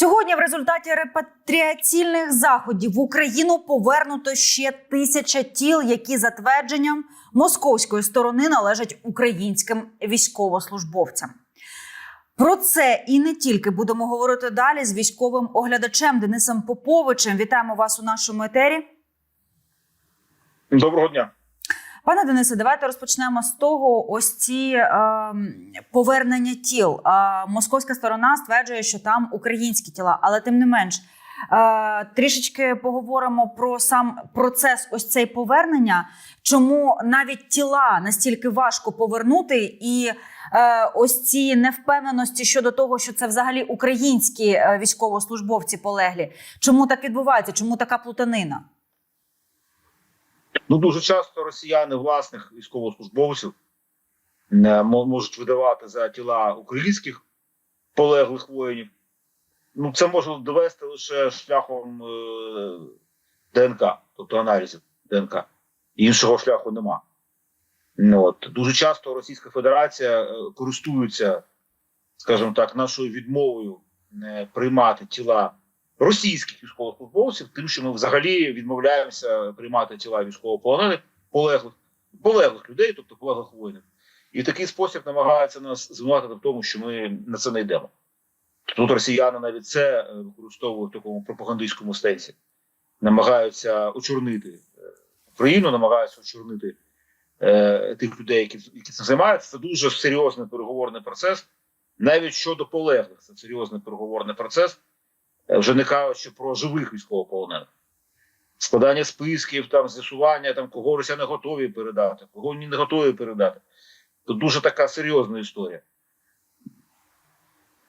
Сьогодні в результаті репатріаційних заходів в Україну повернуто ще тисяча тіл, які за твердженням московської сторони належать українським військовослужбовцям. Про це і не тільки будемо говорити далі з військовим оглядачем Денисом Поповичем. Вітаємо вас у нашому етері. Доброго дня. Пане Денисе, давайте розпочнемо з того. Ось ці е, повернення тіл. Е, московська сторона стверджує, що там українські тіла, але тим не менш. Е, трішечки поговоримо про сам процес ось цей повернення. Чому навіть тіла настільки важко повернути, і е, ось ці невпевненості щодо того, що це взагалі українські е, військовослужбовці полеглі. Чому так відбувається? Чому така плутанина? Ну дуже часто росіяни власних військовослужбовців е, можуть видавати за тіла українських полеглих воїнів. Ну це можна довести лише шляхом е, ДНК, тобто аналізів ДНК. Іншого шляху нема. Ну, от. Дуже часто Російська Федерація е, користується, скажімо так, нашою відмовою приймати тіла російських військовослужбовців, тим, що ми взагалі відмовляємося приймати тіла військовополонених полеглих, полеглих людей, тобто полеглих воїнів. І в такий спосіб намагаються нас звинуватити в тому, що ми на це не йдемо. Тут росіяни навіть це е, використовують в такому пропагандистському сенсі, намагаються очорнити е, Україну, намагаються очорнити е, тих людей, які, які цим займаються. Це дуже серйозний переговорний процес. Навіть щодо полеглих, це серйозний переговорний процес. Е, вже не кажучи про живих військовополонених. Складання списків, там з'ясування, там кого росіяни готові передати, кого ні не готові передати. Тут дуже така серйозна історія.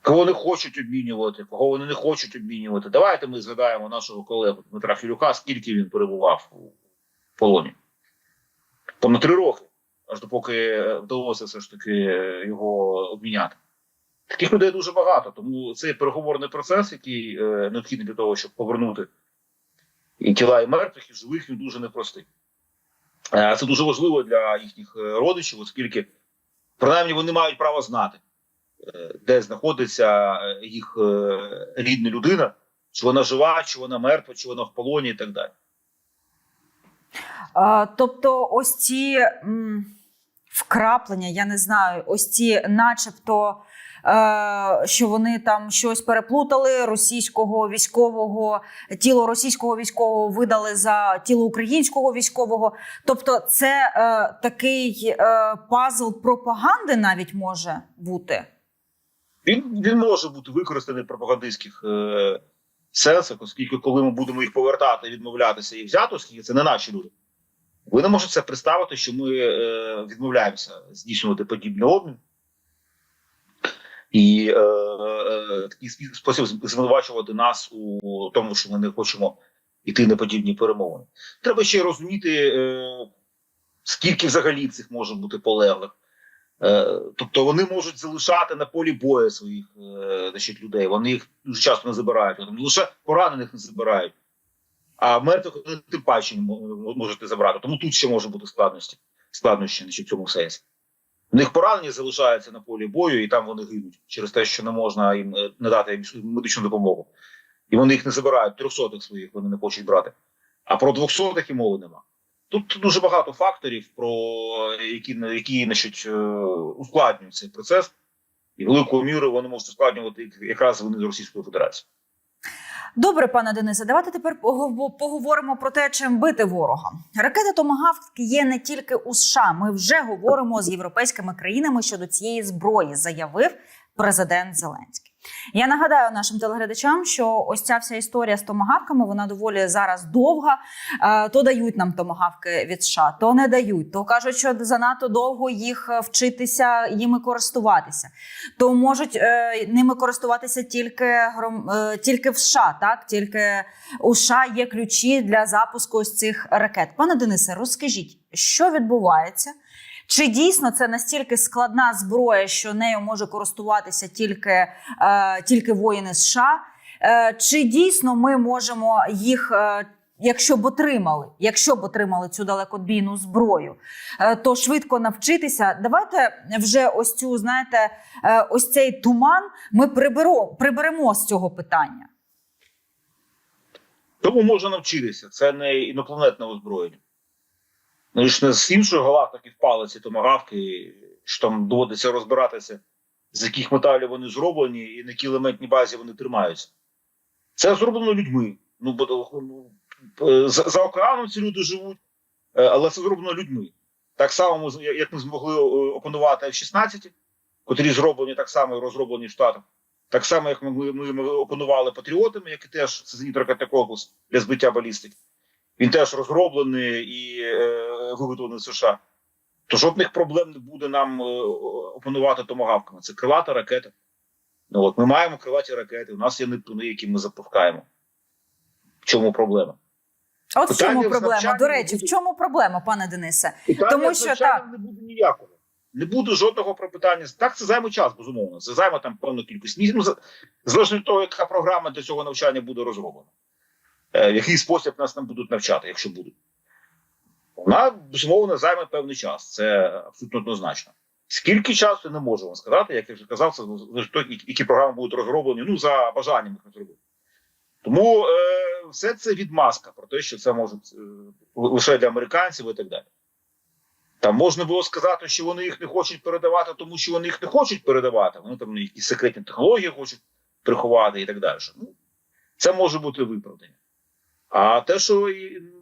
Кого не хочуть обмінювати, кого вони не хочуть обмінювати. Давайте ми згадаємо нашого колегу Дмитра Філюка, скільки він перебував у полоні. Там на три роки, аж допоки вдалося все ж таки його обміняти. Таких людей дуже багато, тому цей переговорний процес, який е, необхідний для того, щоб повернути і тіла і мертвих, і живих, він дуже непростий. Е, це дуже важливо для їхніх е, родичів, оскільки принаймні вони мають право знати, е, де знаходиться е, їх е, рідна людина, чи вона жива, чи вона мертва, чи вона в полоні, і так далі. Тобто, ось ці м, вкраплення, я не знаю, ось ці, начебто, що вони там щось переплутали російського військового, тіло російського військового видали за тіло українського військового. Тобто, це е, такий е, пазл пропаганди навіть може бути. Він, він може бути використаний в пропагандистських е, сенсах, оскільки коли ми будемо їх повертати, відмовлятися і взяти, оскільки це не наші люди. Ви не можете це представити, що ми е, відмовляємося здійснювати подібний обмін. І е, е, такий спосіб звинувачувати нас у тому, що ми не хочемо йти на подібні перемовини. Треба ще розуміти, е, скільки взагалі цих може бути полеглих. Е, Тобто вони можуть залишати на полі бою своїх е, значить, людей. Вони їх дуже часто не забирають. Вони лише поранених не забирають, а мертвих тим паче можете забрати. Тому тут ще може бути складності, складнощі значить, в цьому сенсі. У них поранені залишаються на полі бою, і там вони гинуть через те, що не можна їм е, надати медичну допомогу. І вони їх не забирають, трьохсотих своїх вони не хочуть брати. А про двохсотих і мови нема. Тут дуже багато факторів, про які, які значить, е, ускладнюють цей процес, і великою мірою вони можуть ускладнювати якраз вони з Російської Федерації. Добре, пане Денисе, давайте тепер погов- поговоримо про те, чим бити ворога. Ракети Томагавк є не тільки у США. Ми вже говоримо з європейськими країнами щодо цієї зброї, заявив президент Зеленський. Я нагадаю нашим телеглядачам, що ось ця вся історія з томагавками вона доволі зараз довга. Е, То дають нам томагавки від США, то не дають. То кажуть, що занадто довго їх е, вчитися їми користуватися. То можуть е, ними користуватися тільки гром, тільки в США, так тільки у США є ключі для запуску ось цих ракет. Пане Денисе, розкажіть, що відбувається? Чи дійсно це настільки складна зброя, що нею може користуватися тільки, е, тільки воїни США? Е, чи дійсно ми можемо їх е, якщо б отримали, якщо б отримали цю далекобійну зброю, то швидко навчитися. Давайте вже ось цю, знаєте, ось цей туман ми приберо, приберемо з цього питання. Тому можна навчитися. Це не інопланетне озброєння. Ну і ж не з іншої галактики впали ці томагавки, що там доводиться розбиратися, з яких металів вони зроблені і на якій елементній базі вони тримаються. Це зроблено людьми. Ну, бо ну, е, за, за океаном ці люди живуть, е, але це зроблено людьми. Так само, як ми змогли е, опанувати F-16, котрі зроблені так само і розроблені в Штатах. Так само, як ми, ми, опанували патріотами, які теж це зенітно ракетний для збиття балістики. Він теж розроблений і е, виготовлений в США. То жодних проблем не буде нам е, опанувати томагавками. Це крилата ракета. Ну, от, ми маємо крилаті ракети, у нас є нептуни, які ми запускаємо. В чому проблема? А От в чому проблема? До речі, в чому проблема, пане Денисе? Питання Тому що так. не буде ніякого. Не буде жодного про питання. Так, це займе час, безумовно. Це займе там певну кількість місяців. Ну, залежно від того, яка програма для цього навчання буде розроблена. Е, в який спосіб нас там будуть навчати, якщо будуть. Вона, безумовно, займе певний час. Це абсолютно однозначно. Скільки часу не можу вам сказати, як я вже казав, це які програми будуть розроблені, ну, за бажанням їх розробити. Тому е, все це відмазка про те, що це може е, лише для американців і так далі. Там можна було сказати, що вони їх не хочуть передавати, тому що вони їх не хочуть передавати. Вони там якісь секретні технології хочуть приховати і так далі. Ну, це може бути виправдання. А те, що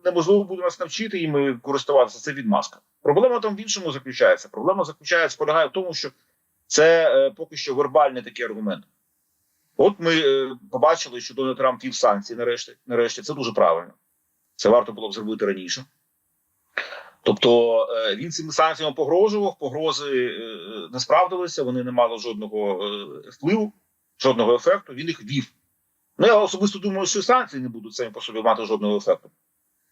неможливо буде нас навчити ми користуватися, це відмазка. Проблема там в іншому заключається. Проблема заключається полягає в тому, що це е, поки що вербальний такий аргумент. От ми е, побачили, що Дональд Трамп вів санкції нарешті. Нарешті це дуже правильно. Це варто було б зробити раніше. Тобто е, він цими санкціями погрожував, погрози е, не справдилися, вони не мали жодного е, впливу, жодного ефекту. Він їх вів. Ну, я особисто думаю, що санкції не будуть самі по собі мати жодного ефекту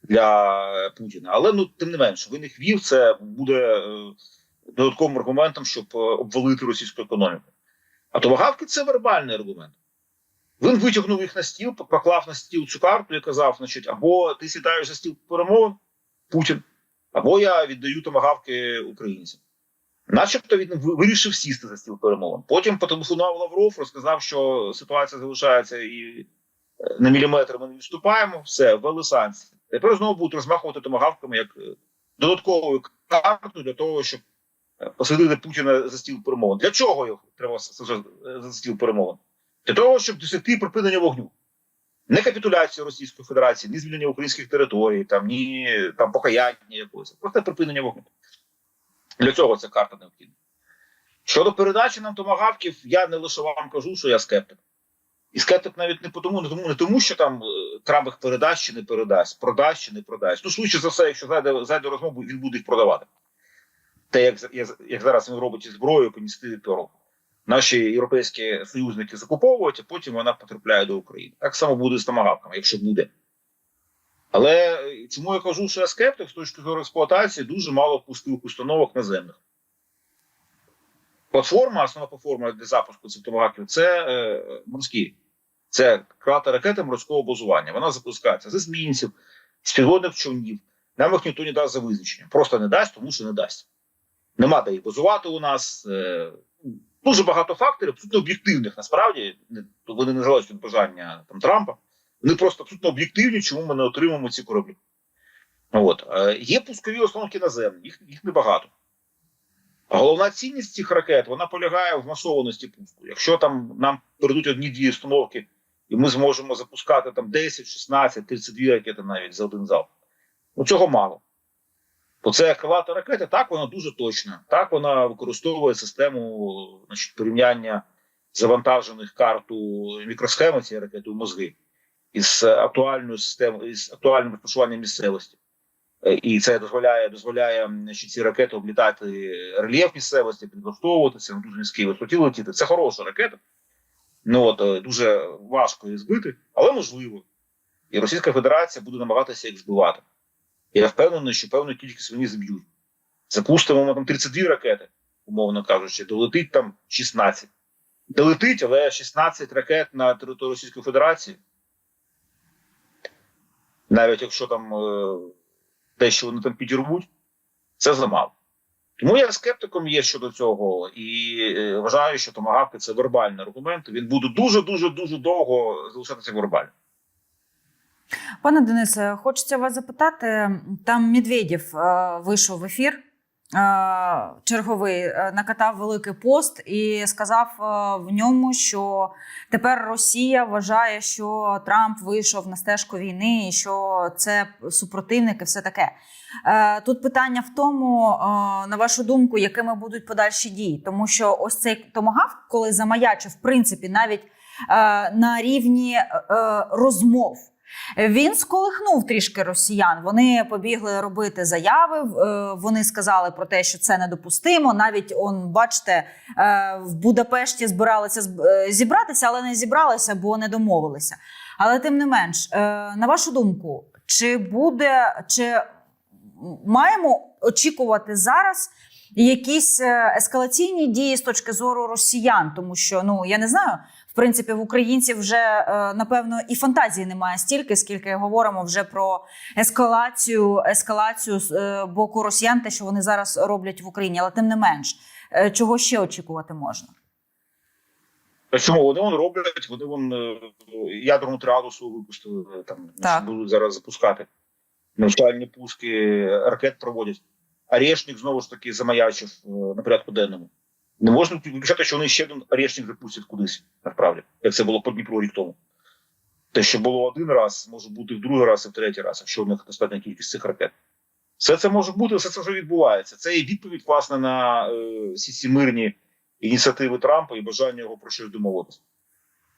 для Путіна. Але ну, тим не менше, він їх вів, це буде е, додатковим аргументом, щоб е, обвалити російську економіку. А томагавки це вербальний аргумент. Він витягнув їх на стіл, поклав на стіл цю карту і казав: значить, або ти сідаєш за стіл перемовин, Путін, або я віддаю томагавки українцям. Начебто він вирішив сісти за стіл перемовин. Потім потелефонував Лавров, розказав, що ситуація залишається і е, на міліметр ми не відступаємо. Все, ввели санкції. Тепер знову будуть розмахувати томагавками як е, додатковою картою для того, щоб е, посадити Путіна за стіл перемовин. Для чого його треба за стіл перемовин? Для того, щоб досягти припинення вогню. Не капітуляцію Російської Федерації, ні звільнення українських територій, там, ні там, покаяння якогось. Просто припинення вогню. Для цього ця карта необхідна. Щодо передачі нам томагавків, я не лише вам кажу, що я скептик. І скептик навіть не тому, не тому, не тому що там е, Трамп їх передасть чи не передасть, продасть чи не продасть. Ну, швидше за все, якщо зайде, зайде розмову, він буде їх продавати. Те, як, як, зараз він робить із зброєю по ініціативі. Наші європейські союзники закуповують, а потім вона потрапляє до України. Так само буде з томагавками, якщо буде. Але е, чому я кажу, що я скептик з точки зору експлуатації дуже мало пустих установок наземних. Платформа, основна платформа для запуску цих це е, морські. Це крата ракети морського базування. Вона запускається з есмінців, з підводних човнів. Нам їх ніхто не дасть за визначення. Просто не дасть, тому що не дасть. Нема де їх базувати у нас. Е, дуже багато факторів, абсолютно об'єктивних, насправді. Вони не залежать від бажання там, Трампа. Вони просто абсолютно об'єктивні, чому ми не отримаємо ці кораблі. От. Е, Є пускові установки наземні, їх, їх небагато. Головна цінність цих ракет вона полягає в масованості пуску. Якщо там нам передуть одні-дві установки, і ми зможемо запускати там 10, 16, 32 ракети навіть за один залп. Ну цього мало. Бо це крилата ракета, так вона дуже точна. Так вона використовує систему значить, порівняння завантажених карту мікросхеми цієї ракети у мозги із актуальною системою, із актуальним розташуванням місцевості. Е, І це дозволяє дозволяє значить, ці ракети облітати рельєф місцевості, підлаштовуватися на дуже низькій висоті летіти. Це хороша ракета. Ну от е, дуже важко її збити, але можливо. І Російська Федерація буде намагатися їх збивати. Я впевнений, що певну кількість вони зб'ють. Запустимо ми там 32 ракети, умовно кажучи, долетить там 16. Долетить, але 16 ракет на територію Російської Федерації. Навіть якщо там е, те, що вони там підірвуть, це замало. Тому я скептиком є щодо цього і е, вважаю, що томагавки це вербальний аргумент. Він буде дуже дуже дуже довго залишатися вербальним. Пане Денисе, хочеться вас запитати. Там Медведєв е, вийшов в ефір. Е, Черговий е, накатав великий пост і сказав е, в ньому, що тепер Росія вважає, що Трамп вийшов на стежку війни, і що це супротивник і все таке. Тут питання в тому, на вашу думку, якими будуть подальші дії, тому що ось цей томагавк, коли замаячив, в принципі, навіть на рівні розмов. Він сколихнув трішки росіян. Вони побігли робити заяви. е, Вони сказали про те, що це недопустимо. Навіть он, бачите, е, в Будапешті збиралися е, зібратися, але не зібралися, бо не домовилися. Але тим не менш, на вашу думку, чи буде чи маємо очікувати зараз якісь ескалаційні дії з точки зору росіян, тому що ну я не знаю. Принципі, в українців вже е, напевно і фантазії немає стільки, скільки говоримо вже про ескалацію, ескалацію з е, боку росіян, те, що вони зараз роблять в Україні, але тим не менш, е, чого ще очікувати можна? Чому вони вон роблять? Вони вон ядерну триаду випустили там Так. будуть зараз запускати. Навчальні пуски ракет проводять. Орешник знову ж таки замаячив на порядку денному. Не можна виключати, що вони ще один орешник запустять кудись насправді, як це було по Дніпру рік тому. Те, що було один раз, може бути в другий раз і в третій раз, якщо у них достатня кількість цих ракет. Все це може бути, все це вже відбувається. Це і відповідь, власне, на е, всі ці мирні ініціативи Трампа і бажання його про щось домовитися.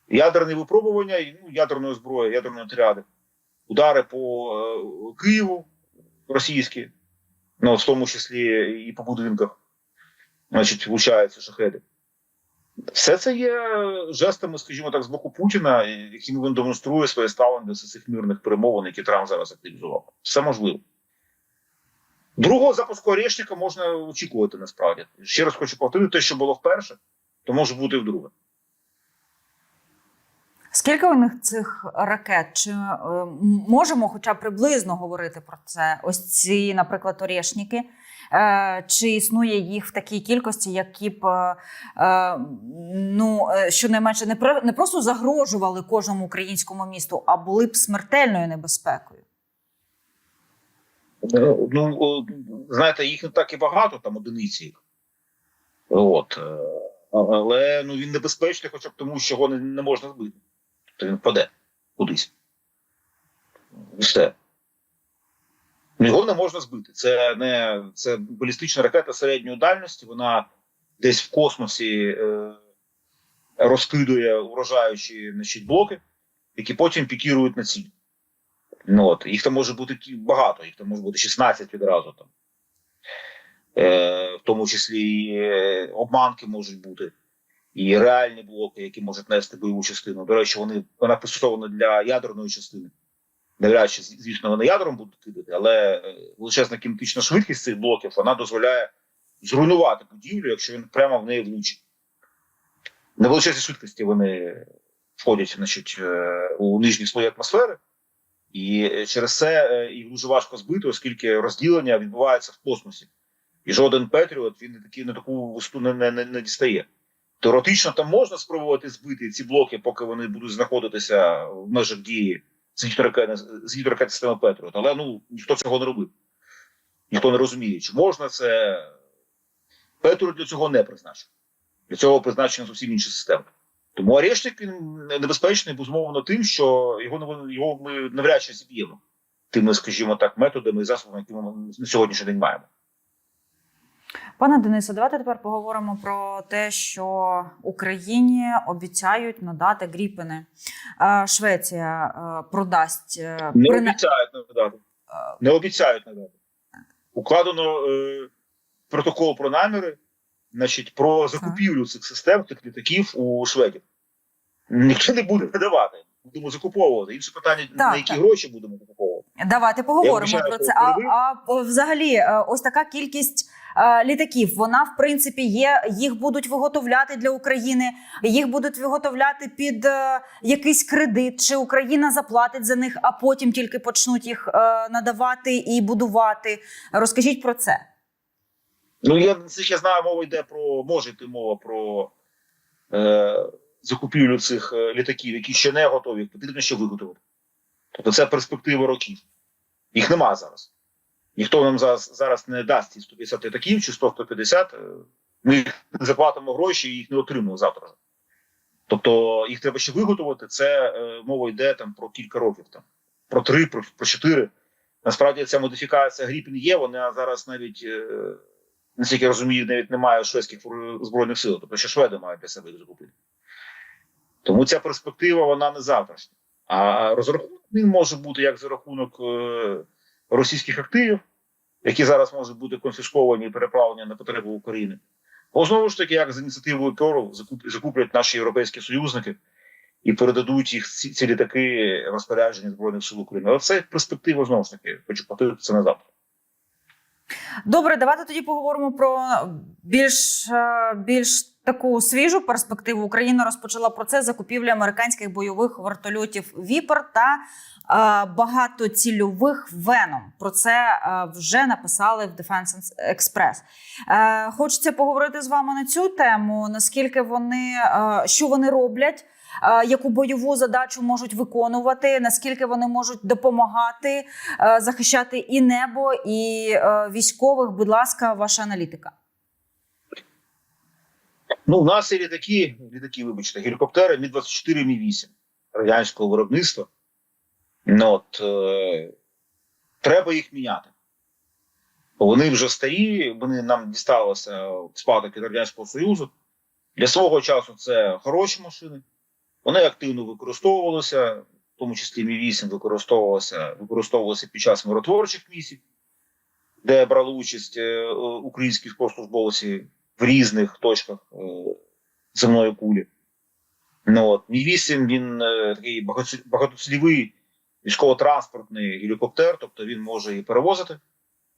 Ядерні випробування, ну, ядерної зброї, ядерної тряди, удари по е, Києву російські, ну, в тому числі і по будинках, значить, влучаються шахеди. Все це є жестами, скажімо так, з боку Путіна, яким він демонструє своє ставлення до цих мирних перемовин, які Трамп зараз активізував. Все можливо. Другого запуску орешника можна очікувати насправді. Ще раз хочу повторити, те, що було вперше, то може бути вдруге. Скільки у них цих ракет? Чи е, можемо хоча б приблизно говорити про це? Ось ці, наприклад, орешники. Е, чи існує їх в такій кількості, які б е, ну, щонайменше не, про- не просто загрожували кожному українському місту, а були б смертельною небезпекою? Ну, знаєте, їх не так і багато, там одиниці. От. Але ну, він небезпечний, хоча б тому, що його не можна збити. Тобто він впаде кудись. І Все. Його не можна збити. Це не це балістична ракета середньої дальності. Вона десь в космосі е, розкидує урожаючі значить, блоки, які потім пікірують на ціль. Ну, от, їх там може бути багато, їх там може бути 16 відразу. Там. Е, в тому числі і е, обманки можуть бути, і реальні блоки, які можуть нести бойову частину. До речі, вони, вона пристосована для ядерної частини. Навряд звісно, вони ядром будуть кидати, але е, величезна кінетична швидкість цих блоків вона дозволяє зруйнувати будівлю, якщо він прямо в неї влучить. На величезній швидкості вони входять значить, е, у нижні слої атмосфери. І через це е, їх дуже важко збити, оскільки розділення відбувається в космосі. І жоден Петріот він такі на таку висоту не, не, не дістає. Теоретично там можна спробувати збити ці блоки, поки вони будуть знаходитися в межах дії зенітно ракет системи Петріот. Але ну ніхто цього не робив. Ніхто не розуміє, чи можна це. Петріот для цього не призначений. Для цього призначена зовсім інша система. Тому арештик він небезпечний, безумовно, тим, що його, його ми навряд чи зіб'ємо тими, скажімо так, методами і засобами, які ми на сьогоднішній день маємо. Пане Денисе, давайте тепер поговоримо про те, що Україні обіцяють надати гріпини. Е, Швеція е, продасть е, Не прина- обіцяють надати. Не обіцяють надати. Укладено е, протокол про наміри, значить, про закупівлю цих систем, цих літаків у шведів. Ніхто не буде надавати. Будемо закуповувати. Інше питання, на які так. гроші будемо закуповувати. Давайте поговоримо про це. А, а взагалі, е, ось така кількість е, літаків. Вона в принципі є. Їх будуть виготовляти для України. Їх будуть виготовляти під е, якийсь кредит. Чи Україна заплатить за них, а потім тільки почнуть їх надавати і будувати. Розкажіть про це. Ну, я наскільки я знаю, мова йде про може йти мова про е, закупівлю цих літаків, які ще не готові, потрібно ще виготовити. Тобто це перспектива років. Їх нема зараз. Ніхто нам зараз, зараз не дасть ці 150 літаків чи 100-150. е, Ми їх заплатимо гроші і їх не отримаємо завтра. Тобто їх треба ще виготовити. Це е, мова йде там про кілька років, там, про три, про, про чотири. Насправді ця модифікація Гріпін є, вона зараз навіть. Е, наскільки я розумію, навіть немає шведських збройних сил, тобто ще шведи мають для себе їх закупити. Тому ця перспектива вона не завтрашня. А розрахунок він може бути як за рахунок е, російських активів, які зараз можуть бути конфісковані і переправлені на потреби України. Бо знову ж таки, як з ініціативою Перл закуплять наші європейські союзники і передадуть їх ці, ці літаки розпорядження Збройних сил України. Але це перспектива знову ж таки, хочу повторити це на завтра. Добре, давайте тоді поговоримо про більш, е, більш таку свіжу перспективу. Україна розпочала процес закупівлі американських бойових вертольотів Віпер та е, багатоцільових Веном. Про це е, вже написали в Defense Express. Е, хочеться поговорити з вами на цю тему. Наскільки вони е, що вони роблять? е, Яку бойову задачу можуть виконувати, наскільки вони можуть допомагати е, захищати і небо, і е, військових? Будь ласка, ваша аналітика. Ну, у нас є літаки, літаки, вибачте, гелікоптери Мі-24, Мі-8 радянського виробництва. Ну, от, е, треба їх міняти. Вони вже старі, вони нам дісталися спадок від Радянського Союзу. Для свого часу це хороші машини. Вони активно використовувалися, в тому числі Мі-8 використовувалося, використовувалося під час миротворчих місій, де брали участь е, українські військовослужбовці в різних точках е, земної кулі. Ну, от, Мі-8 він е, такий багатоці- багатоцільовий військово-транспортний гелікоптер, тобто він може і перевозити,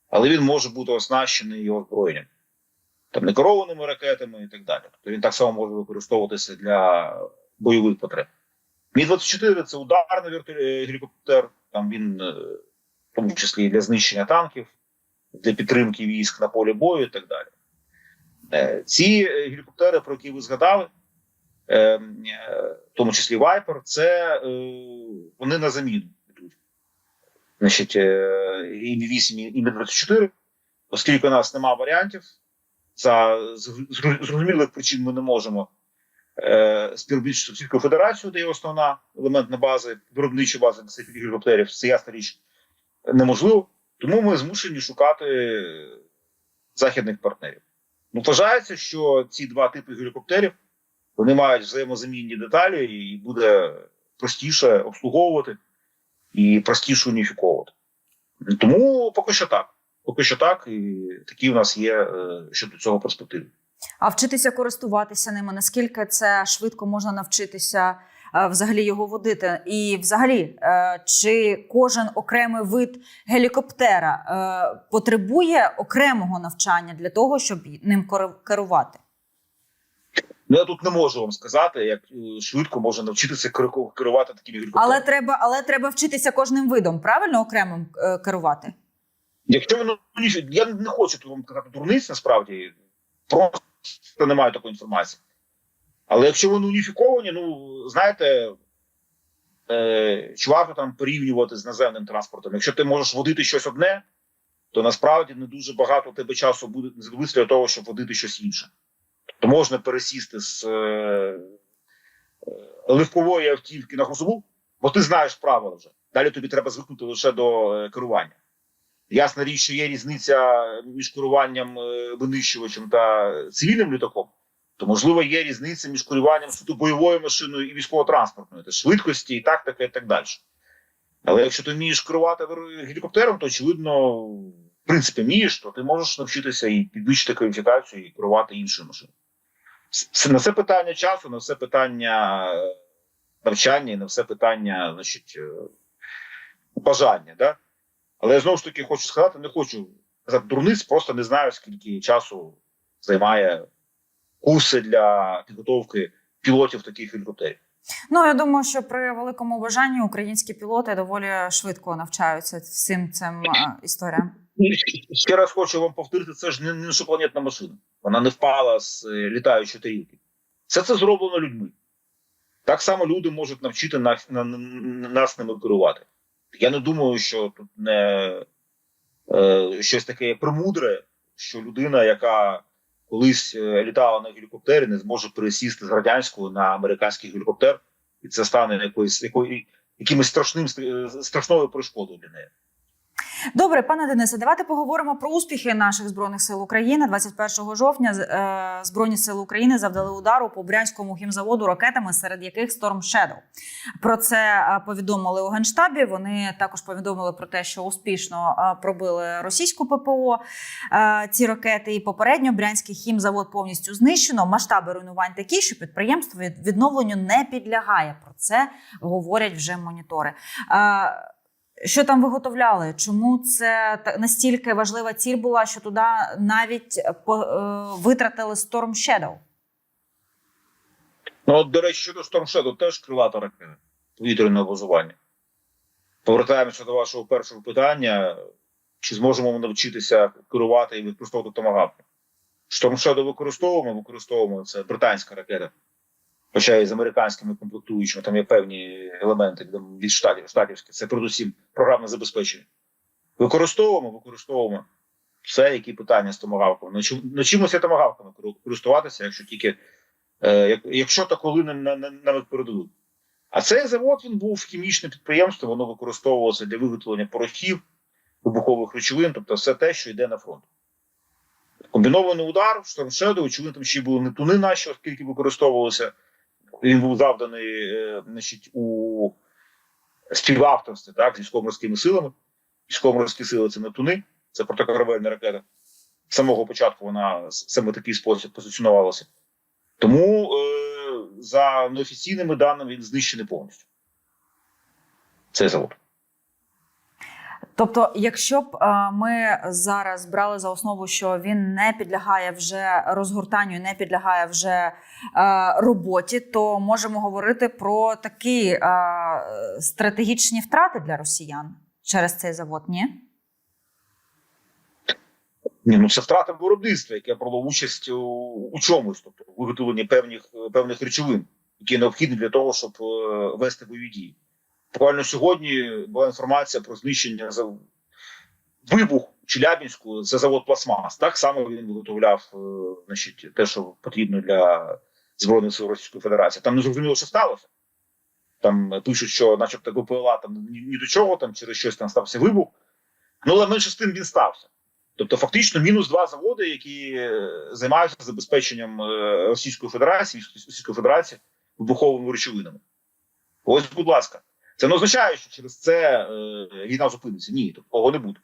але він може бути оснащений і озброєнням. Там не керованими ракетами і так далі. Тобто він так само може використовуватися для бойових потреб. Мі-24 це ударний е, гелікоптер, там він, в тому числі для знищення танків, для підтримки військ на полі бою і так далі. Е, Ці е, гелікоптери, про які ви згадали, е, в тому числі Viper, це вони на заміну йдуть. Значить, і Мі-8, і Мі-24, оскільки у нас немає варіантів, за зрозумілих причин ми не можемо співробітчити з Російською Федерацією, де є основна елементна база, виробнича база цих гелікоптерів, це ясна річ неможливо. Тому ми змушені шукати західних партнерів. Ну, вважається, що ці два типи гелікоптерів вони мають взаємозамінні деталі, і буде простіше обслуговувати і простіше уніфіковувати. Тому поки що так. Поки що так, і такі у нас є е, щодо цього перспективи. А вчитися користуватися ними, наскільки це швидко можна навчитися взагалі його водити? І взагалі, е, чи кожен окремий вид гелікоптера е, потребує окремого навчання для того, щоб ним кер- керувати? Ну, я тут не можу вам сказати, як е, швидко можна навчитися керу- керувати такими гелікоптерами. Але треба, але треба вчитися кожним видом, правильно окремим е, керувати? Якщо воно ні- я не хочу тут вам казати дурниць, насправді просто не маю такої інформації. Але якщо вони уніфіковані, ну знаєте, е, чи варто там порівнювати з наземним транспортом. Якщо ти можеш водити щось одне, то насправді не дуже багато тебе часу буде для того, щоб водити щось інше. Тобто можна пересісти з е, е, легкової автівки на грузову, бо ти знаєш правила вже. Далі тобі треба звикнути лише до е, керування. Ясна річ, що є різниця між керуванням е, винищувачем та цивільним літаком, то можливо є різниця між керуванням суто бойовою машиною і військово-транспортною, це швидкості, і тактика, і так далі. Але якщо ти вмієш керувати гелікоптером, то очевидно, в принципі, вмієш, то ти можеш навчитися і підвищити кваліфікацію і керувати іншою машиною. На це питання часу, на все питання е, навчання, на все питання, значить, е, бажання. Да? Але я знову ж таки хочу сказати, не хочу казати дурниць, просто не знаю, скільки часу займає курси для підготовки пілотів таких гелікоптерів. Ну я думаю, що при великому бажанні українські пілоти доволі швидко навчаються всім цим е, історіям. Ще раз хочу вам повторити: це ж не, не іншопланетна машина. Вона не впала з е, літаючої тарілки. Все це зроблено людьми. Так само люди можуть навчити нас, на, на, нас ними керувати. Я не думаю, що тут не е, щось таке премудре, що людина, яка колись е, літала на гелікоптері, не зможе пересісти з радянського на американський гелікоптер, і це стане якоюсь якою, якимось страшним е, страшною перешкодою для неї. Добре, пане Денисе, давайте поговоримо про успіхи наших збройних сил України. 21 жовтня е, збройні сили України завдали удару по брянському хімзаводу ракетами, серед яких Storm Shadow. Про це е, повідомили у генштабі. Вони також повідомили про те, що успішно е, пробили російську ППО ці ракети. І попередньо брянський хімзавод повністю знищено. Масштаби руйнувань такі, що підприємство відновленню не підлягає. Про це говорять вже монітори. Е, що там виготовляли? Чому це настільки важлива ціль була, що туди навіть е, витратили Storm Shadow? Ну, от, до речі, щодо Storm Shadow, теж крилата ракета повітряного базування. Повертаємося до вашого першого питання: чи зможемо ми навчитися керувати і використовувати томагавки? Storm Shadow використовуємо, використовуємо це британська ракета. Хоча і з американськими комплектуючими, там є певні елементи від штатів, штатівські, це передусім програмне забезпечення. Використовуємо, використовуємо. Все, які питання з томагавками. Навчи- Навчимося томагавками користуватися, якщо тільки Е, якщо та коли нам передадуть. А цей завод він був хімічне підприємство, воно використовувалося для виготовлення порохів, вибухових речовин, тобто все те, що йде на фронт. Комбінований удар, штормшеду, очевидно, там ще були не туни наші, оскільки використовувалося. Він був завданий е, значить, у співавторстві так, з військово-морськими силами. Військово-морські сили це не туни, це протикорабельна ракета. З самого початку вона саме такий спосіб позиціонувалася. Тому е, за неофіційними даними він знищений повністю. Цей завод. Тобто, якщо б е, ми зараз брали за основу, що він не підлягає вже розгортанню, не підлягає вже е, роботі, то можемо говорити про такі е, стратегічні втрати для росіян через цей завод, ні? Ні, ну це втрата виробництва, яке брало участь у, у чомусь, тобто у виготовленні певних, певних речовин, які необхідні для того, щоб вести бойові дії. Буквально сьогодні була інформація про знищення за вибух Челябінську. Це завод Пластмас. Так само він виготовляв е, значить, те, що потрібно для збройних сил Російської Федерації. Там не зрозуміло, що сталося. Там пишуть, що, начебто, БПЛА там ні, ні до чого, там через щось там стався вибух. Ну але менше з тим він стався. Тобто, фактично, мінус два заводи, які е, займаються забезпеченням е, Російської Федерації, Російської Федерації вибуховими речовинами. Ось, будь ласка, це не означає, що через це е, війна зупиниться. Ні, такого не буде.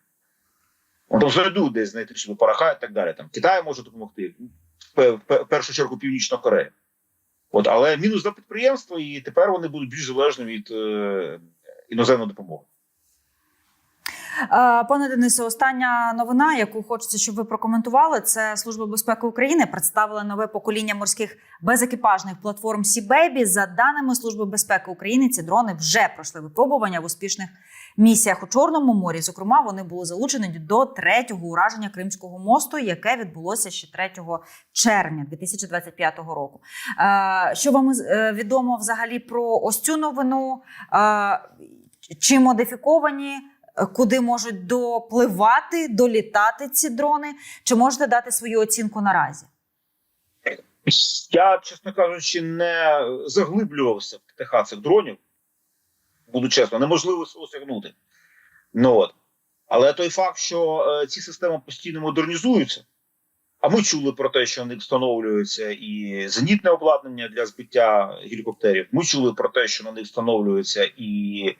Там знайдуть десь знайти собі пороха і так далі. Там Китай може допомогти, в пе- в пе- в першу чергу Північна Корея. От, але мінус за підприємства, і тепер вони будуть більш залежні від е, іноземної допомоги. Е, Пане Денисе, остання новина, яку хочеться, щоб ви прокоментували, це Служба безпеки України представила нове покоління морських безекіпажних платформ Сібейбі. За даними Служби безпеки України, ці дрони вже пройшли випробування в успішних місіях у Чорному морі. Зокрема, вони були залучені до третього ураження Кримського мосту, яке відбулося ще 3 червня 2025 року. Е, Що вам е, відомо взагалі про ось цю новину? Чи модифіковані? Куди можуть допливати, долітати ці дрони? Чи можете дати свою оцінку наразі? Я, чесно кажучи, не заглиблювався в ТТХ цих дронів. Буду чесно, неможливо осягнути. Ну, от. Але той факт, що е, ці системи постійно модернізуються, а ми чули про те, що в них встановлюється і зенітне обладнання для збиття гелікоптерів. Ми чули про те, що на них встановлюються і е,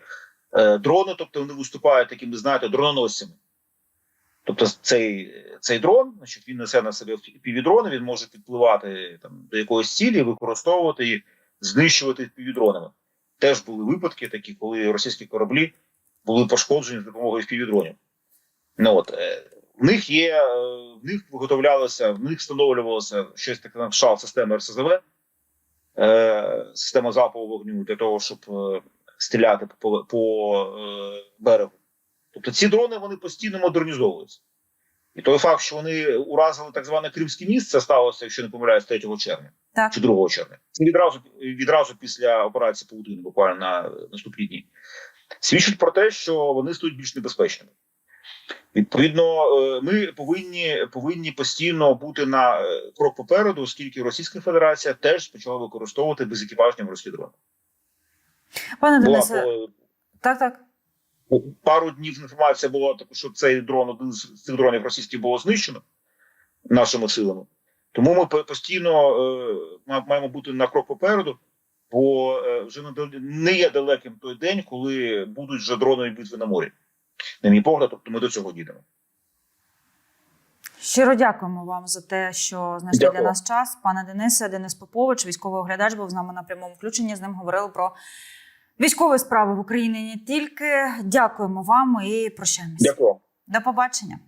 дрони, тобто вони виступають такими, знаєте, дрононосцями. Тобто цей, цей дрон, значить, він несе на себе півдрони, він може підпливати там, до якоїсь цілі, використовувати і знищувати півдронами. Теж були випадки такі, коли російські кораблі були пошкоджені з допомогою півдронів. Ну от е, в них є, е, в них виготовлялося, в них встановлювалося щось таке на кшталт системи РСЗВ, е, система залпового вогню для того, щоб е, стріляти по, по е, берегу. Тобто ці дрони вони постійно модернізовуються. І той факт, що вони уразили так зване Кримське міст, це сталося, якщо не помиляюсь, 3 червня Так. чи 2 червня. Це відразу відразу після операції Паутини, буквально на наступні дні. Свідчить про те, що вони стають більш небезпечними. Відповідно, е, ми повинні, повинні постійно бути на е, крок попереду, оскільки Російська Федерація теж почала використовувати безекіпажні морські дрони. Пане Була Денисе, по- так, так. пару днів інформація була така, що цей дрон, один з цих дронів російських було знищено нашими силами. Тому ми постійно е, маємо бути на крок попереду, бо е, вже не не є далеким той день, коли будуть вже дронові битви на морі. На мій погляд, тобто ми до цього дійдемо. Щиро дякуємо вам за те, що знайшли Дякую. для нас час. Пане Денисе, Денис Попович, військовий оглядач, був з нами на прямому включенні. З ним говорили про військові справи в Україні не тільки. Дякуємо вам і прощаємося. Дякую. До побачення.